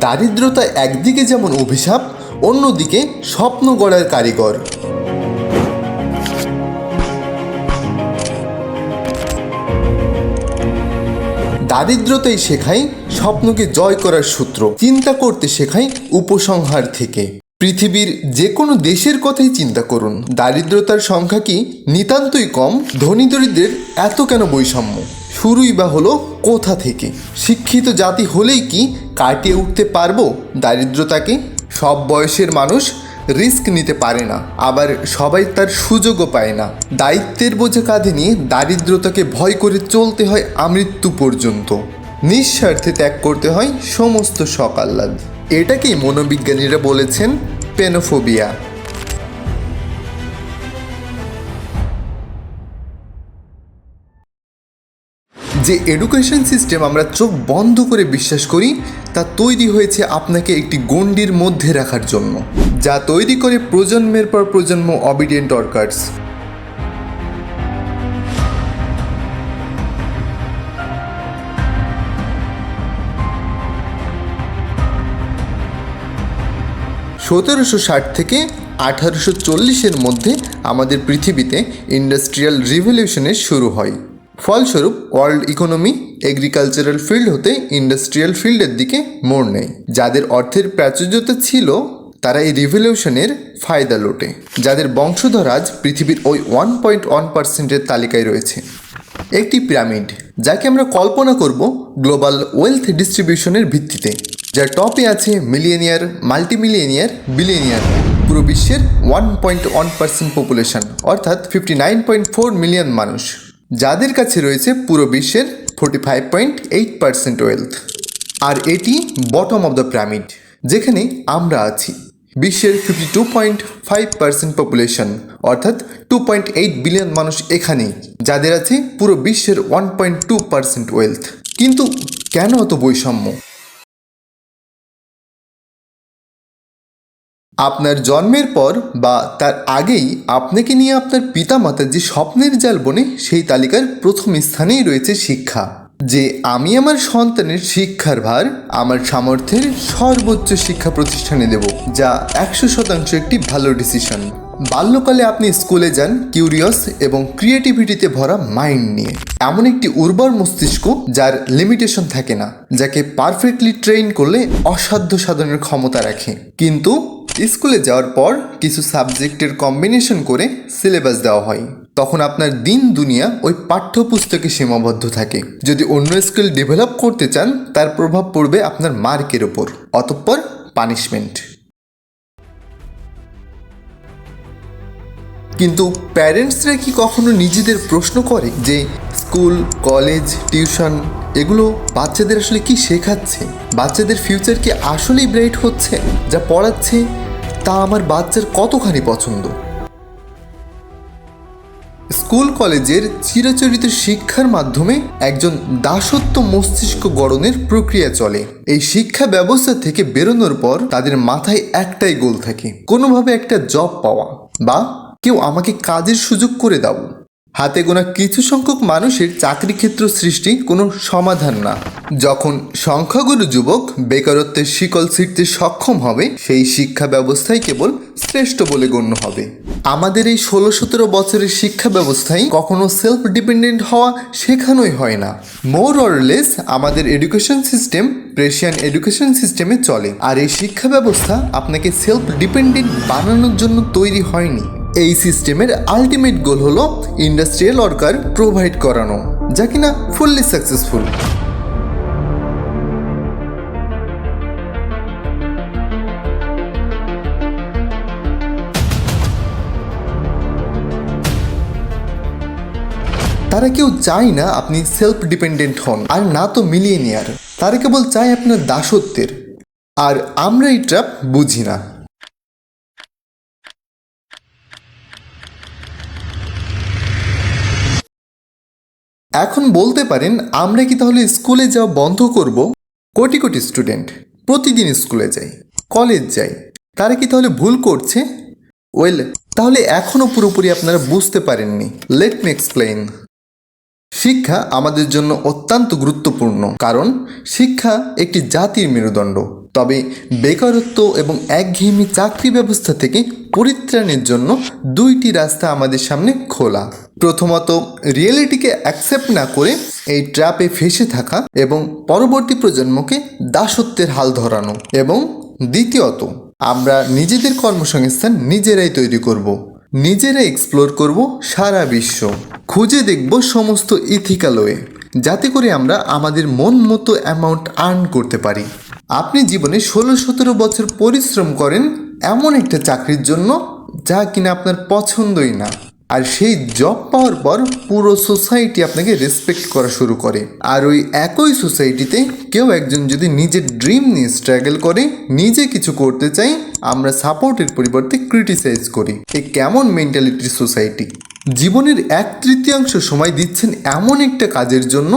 দারিদ্রতা একদিকে যেমন অভিশাপ, অন্যদিকে স্বপ্ন গড়ার কারিগর। দারিদ্রতাই শেখায় স্বপ্নকে জয় করার সূত্র। চিন্তা করতে শেখাই উপসংহার থেকে। পৃথিবীর যে কোনো দেশের কথাই চিন্তা করুন। দারিদ্রতার সংখ্যা কি নিতান্তই কম? ধনী দরিদ্রের এত কেন বৈষম্য? শুরুই বা হলো কোথা থেকে? শিক্ষিত জাতি হলেই কি কাটিয়ে উঠতে পারব দারিদ্রতাকে? সব বয়সের মানুষ রিস্ক নিতে পারে না, আবার সবাই তার সুযোগও পায় না। দায়িত্বের বোঝা কাঁধে নিয়ে দারিদ্রতাকে ভয় করে চলতে হয় আমৃত্যু পর্যন্ত। নিঃস্বার্থে ত্যাগ করতে হয় সমস্ত আহ্লাদ এটাকেই মনোবিজ্ঞানীরা বলেছেন? পেনোফোবিয়া। যে এডুকেশন সিস্টেম আমরা চোখ বন্ধ করে বিশ্বাস করি, তা তৈরি হয়েছে আপনাকে একটি গণ্ডির মধ্যে রাখার জন্য, যা তৈরি করে প্রজন্মের পর প্রজন্ম অবিডিয়েন্ট অর্কার্স সতেরোশো ষাট থেকে আঠারোশো চল্লিশের মধ্যে আমাদের পৃথিবীতে ইন্ডাস্ট্রিয়াল রিভলিউশনের শুরু হয়। ফলস্বরূপ, ওয়ার্ল্ড ইকোনমি এগ্রিকালচারাল ফিল্ড হতে ইন্ডাস্ট্রিয়াল ফিল্ডের দিকে মোড় নেয়। যাদের অর্থের প্রাচুর্যতা ছিল, তারা এই রিভলিউশনের ফায়দা লোটে। যাদের বংশধর আজ পৃথিবীর ওই ওয়ান পয়েন্ট ওয়ান পার্সেন্টের তালিকায় রয়েছে। একটি পিরামিড, যাকে আমরা কল্পনা করব, গ্লোবাল ওয়েলথ ডিস্ট্রিবিউশনের ভিত্তিতে। যার টপে আছে মিলিয়নিয়ার, মাল্টিমিলিয়নিয়ার, বিলিয়নিয়ার। পুরো বিশ্বের one point one percent population অর্থাৎ fifty nine point four million মানুষ। যাদের কাছে রয়েছে পুরো বিশ্বের forty five point eight percent wealth আর এটি বটম অব দ্য পিরামিড যেখানে আমরা আছি। বিশ্বের fifty two point five percent population অর্থাৎ টু পয়েন্ট এইট বিলিয়ন মানুষ এখানেই যাদের আছে পুরো বিশ্বের one point two percent wealth কিন্তু কেন অত বৈষম্য? আপনার জন্মের পর বা তার আগেই আপনাকে নিয়ে আপনার পিতামাতা যে স্বপ্নের জাল বনে সেই তালিকার প্রথম স্থানেই রয়েছে শিক্ষা। যে আমি আমার সন্তানের শিক্ষার ভার, আমার সামর্থ্যের সর্বোচ্চ শিক্ষা প্রতিষ্ঠানে দেব, যা একশো শতাংশ একটি ভালো ডিসিশন বাল্যকালে আপনি স্কুলে যান কিউরিয়াস এবং ক্রিয়েটিভিটিতে ভরা মাইন্ড নিয়ে। এমন একটি উর্বর মস্তিষ্ক যার লিমিটেশন থাকে না, যাকে পারফেক্টলি ট্রেন করলে অসাধ্য সাধনের ক্ষমতা রাখে। কিন্তু স্কুলে যাওয়ার পর কিছু সাবজেক্টের কম্বিনেশন করে সিলেবাস দেওয়া হয়। তখন আপনার দিন দুনিয়া ওই পাঠ্যপুস্তকে সীমাবদ্ধ থাকে। যদি অন্য স্কিল ডেভেলপ করতে চান, তার প্রভাব পড়বে আপনার মার্কের ওপর অতঃপর পানিশমেন্ট কিন্তু প্যারেন্টসরা কি কখনো নিজেদের প্রশ্ন করে যে স্কুল কলেজ টিউশন এগুলো বাচ্চাদের আসলে কি শেখাচ্ছে? বাচ্চাদের ফিউচার কি আসলেই ব্রাইট হচ্ছে? যা পড়াচ্ছে তা আমার বাচ্চার কতখানি পছন্দ? স্কুল কলেজের চিরাচরিত শিক্ষার মাধ্যমে একজন দাসত্ব মস্তিষ্ক গড়নের প্রক্রিয়া চলে। এই শিক্ষা ব্যবস্থা থেকে বেরোনোর পর তাদের মাথায় একটাই গোল থাকে, কোনোভাবে একটা জব পাওয়া বা কেউ আমাকে কাজের সুযোগ করে দাও। হাতে গোনা কিছু সংখ্যক মানুষের চাকরি ক্ষেত্র সৃষ্টি কোনো সমাধান না। যখন সংখ্যাগুরু যুবক বেকারত্বের শিকল ছিঁড়তে সক্ষম হবে, সেই শিক্ষা ব্যবস্থাই কেবল শ্রেষ্ঠ বলে গণ্য হবে। আমাদের এই ষোলো সতেরো বছরের শিক্ষা ব্যবস্থায় কখনো সেলফ ডিপেন্ডেন্ট হওয়া শেখানোই হয় না। মোর অরলেস আমাদের এডুকেশন সিস্টেম প্রেশিয়ান এডুকেশন সিস্টেমে চলে। আর এই শিক্ষা ব্যবস্থা আপনাকে সেলফ ডিপেন্ডেন্ট বানানোর জন্য তৈরি হয়নি। এই সিস্টেমের আলটিমেট গোল হলো ইন্ডাস্ট্রিয়াল ওয়ার্কার প্রোভাইড করানো, যা কিনা ফুললি সাকসেসফুল তারা কেউ চায় না আপনি সেলফ ডিপেন্ডেন্ট হন, আর না তো মিলিয়নিয়ার তারা কেবল চায় আপনার দাসত্বের। আর আমরা এই ট্র্যাপ বুঝি না। এখন বলতে পারেন, আমরা কি তাহলে স্কুলে যাওয়া বন্ধ করব? কোটি কোটি স্টুডেন্ট প্রতিদিন স্কুলে যাই, কলেজ যাই, তারা কি তাহলে ভুল করছে? ওয়েল, তাহলে এখনও পুরোপুরি আপনারা বুঝতে পারেননি। লেট মি এক্সপ্লেইন শিক্ষা আমাদের জন্য অত্যন্ত গুরুত্বপূর্ণ, কারণ শিক্ষা একটি জাতির মেরুদণ্ড। তবে বেকারত্ব এবং একঘেয়েমি চাকরি ব্যবস্থা থেকে পরিত্রাণের জন্য দুইটি রাস্তা আমাদের সামনে খোলা। প্রথমত, রিয়েলিটিকে অ্যাকসেপ্ট না করে এই ট্র্যাপে ফেসে থাকা এবং পরবর্তী প্রজন্মকে দাসত্বের হাল ধরানো। এবং দ্বিতীয়ত, আমরা নিজেদের কর্মসংস্থান নিজেরাই তৈরি করব। নিজেরাই এক্সপ্লোর করব সারা বিশ্ব। খুঁজে দেখব সমস্ত ইথিক্যাল ওয়ে যাতে করে আমরা আমাদের মন মতো অ্যামাউন্ট আর্ন করতে পারি। আপনি জীবনে ষোলো, সতেরো বছর পরিশ্রম করেন এমন একটা চাকরির জন্য যা কিনা আপনার পছন্দই না। আর সেই জব পাওয়ার পর পুরো সোসাইটি আপনাকে রেসপেক্ট করা শুরু করে। আর ওই একই সোসাইটিতে কেউ একজন যদি নিজের ড্রিম নিয়ে স্ট্রাগল করে, নিজে কিছু করতে চাই আমরা সাপোর্টের পরিবর্তে ক্রিটিসাইজ করি। এ কেমন মেন্টালিটির সোসাইটি জীবনের এক তৃতীয়াংশ সময় দিচ্ছেন এমন একটা কাজের জন্য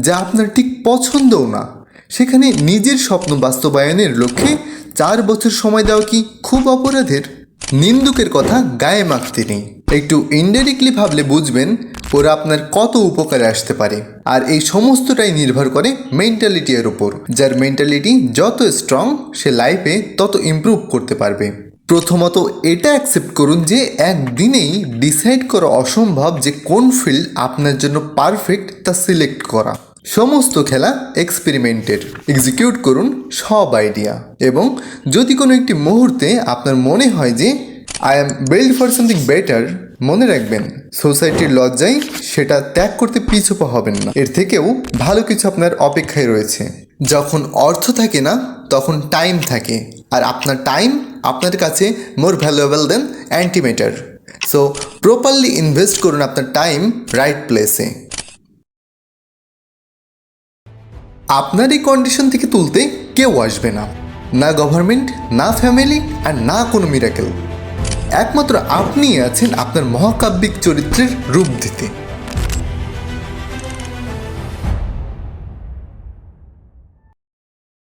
যা আপনার ঠিক পছন্দও না। সেখানে নিজের স্বপ্ন বাস্তবায়নের লক্ষ্যে চার বছর সময় দেওয়া কি খুব অপরাধের? নিন্দুকের কথা গায়ে মাখতে নেই একটু ইনডাইরেক্টলি ভাবলে বুঝবেন ওরা আপনার কত উপকারে আসতে পারে। আর এই সমস্তটাই নির্ভর করে মেন্টালিটি এর উপর। যার মেন্টালিটি যত স্ট্রং সে লাইফে তত ইমপ্রুভ করতে পারবে। প্রথমত এটা অ্যাকসেপ্ট করুন যে একদিনেই ডিসাইড করা অসম্ভব যে কোন ফিল্ড আপনার জন্য পারফেক্ট তা সিলেক্ট করা। সমস্ত খেলা এক্সপেরিমেন্টের এক্সিকিউট করুন সব আইডিয়া এবং যদি কোনো একটি মুহূর্তে আপনার মনে হয় যে I am build for something better মনে রাখবেন সোসাইটির লজ্জায় সেটা ত্যাগ করতে পিছুপা হবেন না। এর থেকেও ভালো কিছু আপনার অপেক্ষায় রয়েছে। যখন অর্থ থাকে না, তখন টাইম থাকে। আর আপনার টাইম আপনার কাছে more valuable than antimatter so properly invest করুন আপনার টাইম রাইট প্লেসে আপনার এই কন্ডিশন থেকে তুলতে কেউ আসবে না। না গভর্নমেন্ট না ফ্যামিলি আর না কোনো মিরাকেল একমাত্র আপনিই আছেন আপনার মহাকাব্যিক চরিত্রের রূপ দিতে।